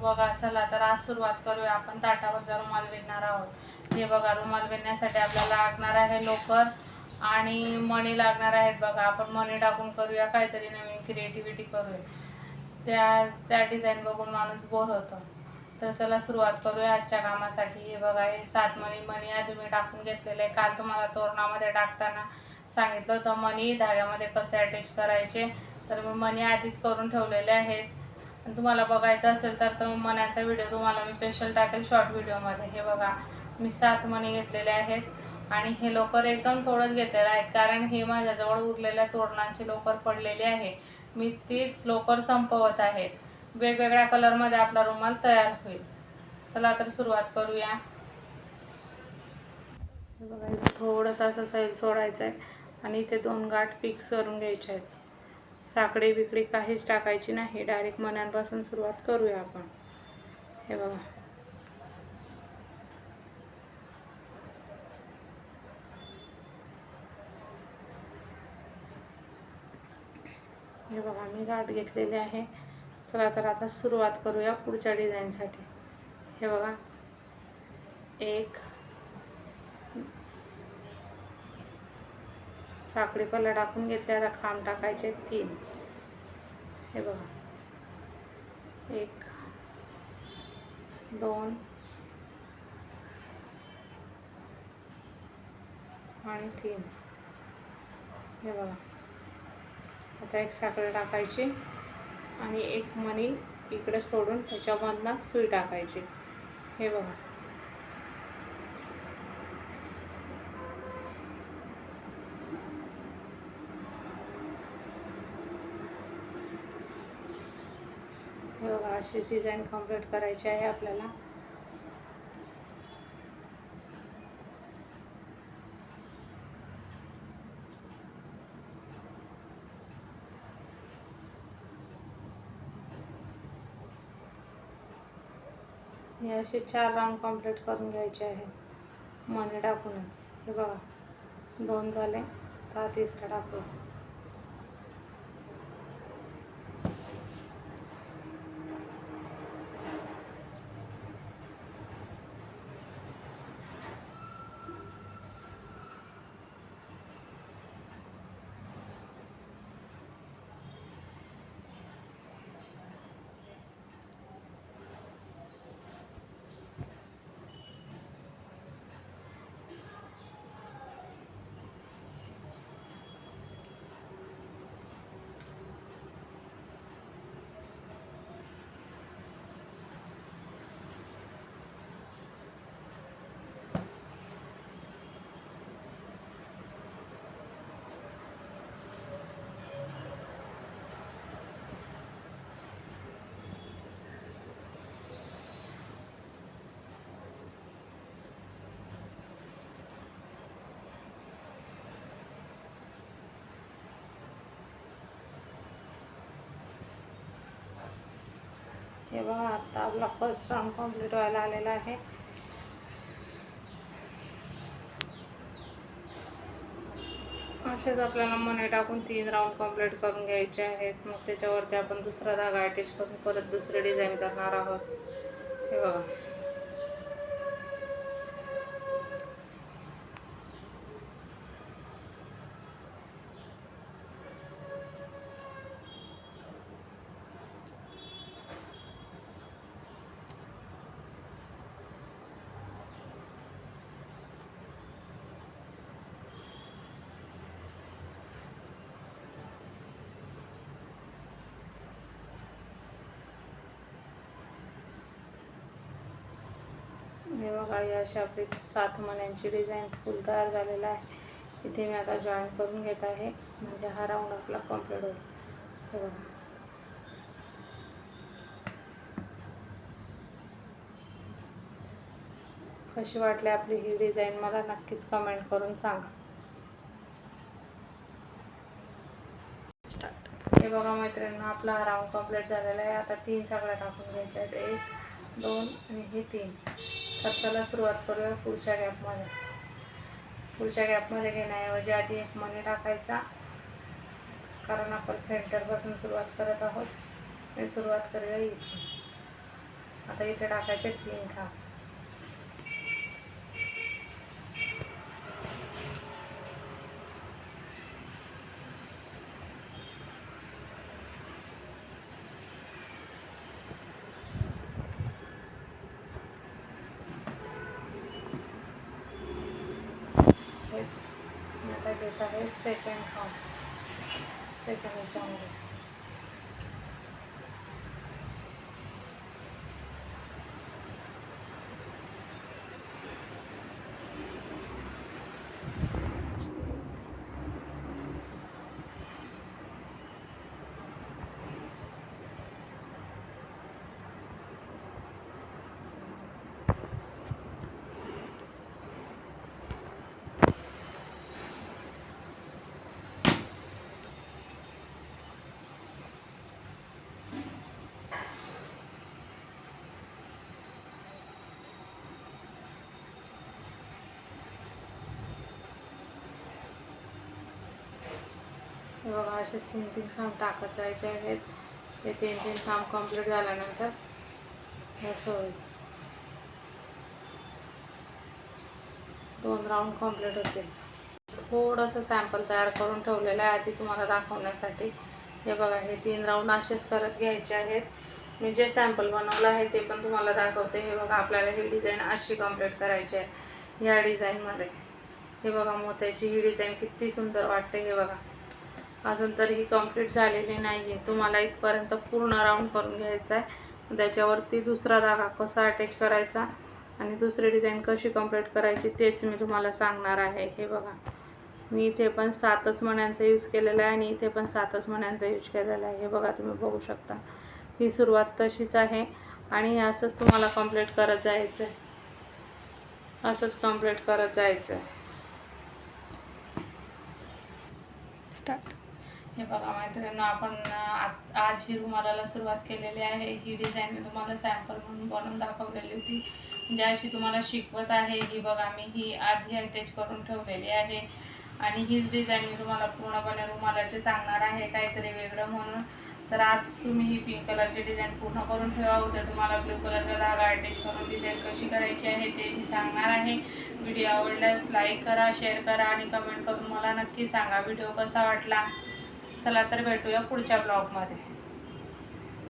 बघा चला तर आज सुरुवात करूया. आपण ताटावरचा रुमाल विणणार आहोत. हे बघा रुमाल विणण्यासाठी आपल्याला लागणार आहे लोकर आणि मणी लागणार आहेत बघा. आपण मणी टाकून करूया काहीतरी नवीन क्रिएटिव्हिटी करूया. त्या त्या डिझाईन बघून माणूस बोर होतो. तर चला सुरुवात करूया आजच्या कामासाठी. हे बघा हे सात मणी मणी आधी मी टाकून घेतलेले आहे. काल तुम्हाला तोरणामध्ये टाकताना सांगितलं होतं मणी धाग्यामध्ये कसे अटॅच करायचे. तर मी मणी आधीच करून ठेवलेले आहेत. आणि तुम्हाला बघायचं असेल तर तो मण्याचा व्हिडिओ तुम्हाला मी स्पेशल टाकेल शॉर्ट व्हिडिओमध्ये हे बघा मी सात मणी घेतलेले आहेत आणि हे लोकर एकदम थोडंच घेतलेलं आहे कारण हे माझ्याजवळ उरलेल्या तोरणांची लोकर पडलेली आहे. मी तीच लोकर संपवत आहे. वेगवेगळ्या कलरमध्ये आपला रुमाल तयार होईल. चला तर सुरुवात करूया. बघा थोडंसं असं सैल सोडायचं आहे आणि इथे दोन गाठ फिक्स करून घ्यायचे आहेत. साखळी बिकडे काहीच टाकायची नाही. डायरेक्ट मनांपासून सुरुवात करूया आपण. हे बघा. हे बघा मी गाठ घेतलेली आहे. चला तर आता सुरुवात करूया पुढच्या डिझाईनसाठी. हे बघा. एक साखळी पल्ला टाकून घेतल्या आता खांब टाकायचे तीन. हे बघा. एक दोन आणि तीन. हे बघा. आता एक साखळी टाकायची आणि एक मणी इकडे सोडून त्याच्यामधनं सुई टाकायची. हे बघा. हे बघा अशीच डिझाईन कंप्लीट करायची आहे आपल्याला. हे असे चार राऊंड कंप्लीट करून घ्यायचे आहेत. मनी टाकूनच. हे बघा दोन झाले तर तिसरा टाकू हे बघा आता आपला फर्स्ट राऊंड कंप्लीट व्हायला आलेला आहे. असेच आपल्याला मने टाकून तीन राऊंड कंप्लीट करून घ्यायचे आहेत. मग त्याच्यावरती आपण दुसरा धागा अटॅच करून परत दुसरे डिझाईन करणार आहोत. हे बघा. हे बघा ही अशी आपली सात मण्यांची डिझाईन फुल तयार झालेला आहे. इथे मी आता जॉईन करून घेत आहे. म्हणजे हा राऊंड आपला कंप्लीट होईल. हे बघा. कशी वाटली आपली ही डिझाईन मला नक्कीच कमेंट करून सांगा. हे बघा मैत्रिणींना आपला हा राऊंड कंप्लीट झालेला आहे. आता तीन सगळ्या टाकून घ्यायच्या आहेत. एक दोन आणि हे तीन. तर चला सुरुवात करूया पुढच्या गॅपमध्ये पुढच्या गॅपमध्ये घेण्याऐवजी आधी एक मनी टाकायचा. कारण आपण सेंटरपासून सुरुवात करत आहोत. आणि सुरुवात करूया इथून. आता इथे टाकायचे तीन खांब हे मी आता घेत आहे सेकंड हाफ सेकंड याच्यामध्ये बघा असेच तीन तीन खांब टाकत जायचे आहेत. हे तीन तीन खांब कंप्लीट झाल्यानंतर असं होईल. दोन राऊंड कंप्लीट होतील. थोडंसं सॅम्पल तयार करून ठेवलेलं आहे आधी तुम्हाला दाखवण्यासाठी. हे बघा हे तीन राऊंड असेच करत घ्यायचे आहेत. मी जे सॅम्पल बनवलं आहे ते पण तुम्हाला दाखवते. हे बघा आपल्याला ही डिझाईन अशी कंप्लीट करायची आहे. या डिझाईनमध्ये हे बघा मोत्याची ही डिझाईन किती सुंदर वाटते हे बघा. अजून तरीही कंप्लीट झालेली नाही आहे तुम्हाला इथपर्यंत पूर्ण राऊंड करून घ्यायचा आहे त्याच्यावरती दुसरा धागा कसा अटॅच करायचा आणि दुसरी डिझाईन कशी कंप्लीट करायची तेच मी तुम्हाला सांगणार आहे. हे बघा. मी इथे पण सातच मण्यांचा यूज केलेला आहे आणि इथे पण सातच मण्यांचा यूज केलेला आहे. हे बघा तुम्ही बघू शकता. ही सुरुवात तशीच आहे आणि असंच तुम्हाला कंप्लीट करत जायचं आहे असंच कंप्लीट करत जायचं आहे स्टार्ट हे बघा मैत्रिणी आपण आज ही रुमालाला सुरुवात केलेली आहे. ही डिझाईन मी तुम्हाला सॅम्पल म्हणून बनवून दाखवलेली होती. म्हणजे अशी तुम्हाला शिकवत आहे. ही बघा मी ही आधी अटॅच करून ठेवलेली आहे. आणि हीच डिझाईन मी तुम्हाला पूर्णपणे रुमालाची सांगणार आहे. काहीतरी वेगळं म्हणून. तर आज तुम्ही ही पिंक कलरची डिझाईन पूर्ण करून ठेवा. उद्या तुम्हाला ब्लू कलरचा धागा अटॅच करून डिझाईन कशी करायची आहे ते मी सांगणार आहे. व्हिडिओ आवडल्यास लाईक करा शेअर करा आणि कमेंट करून मला नक्की सांगा. व्हिडिओ कसा वाटला? चला तर भेटूया पुढच्या ब्लॉगमध्ये.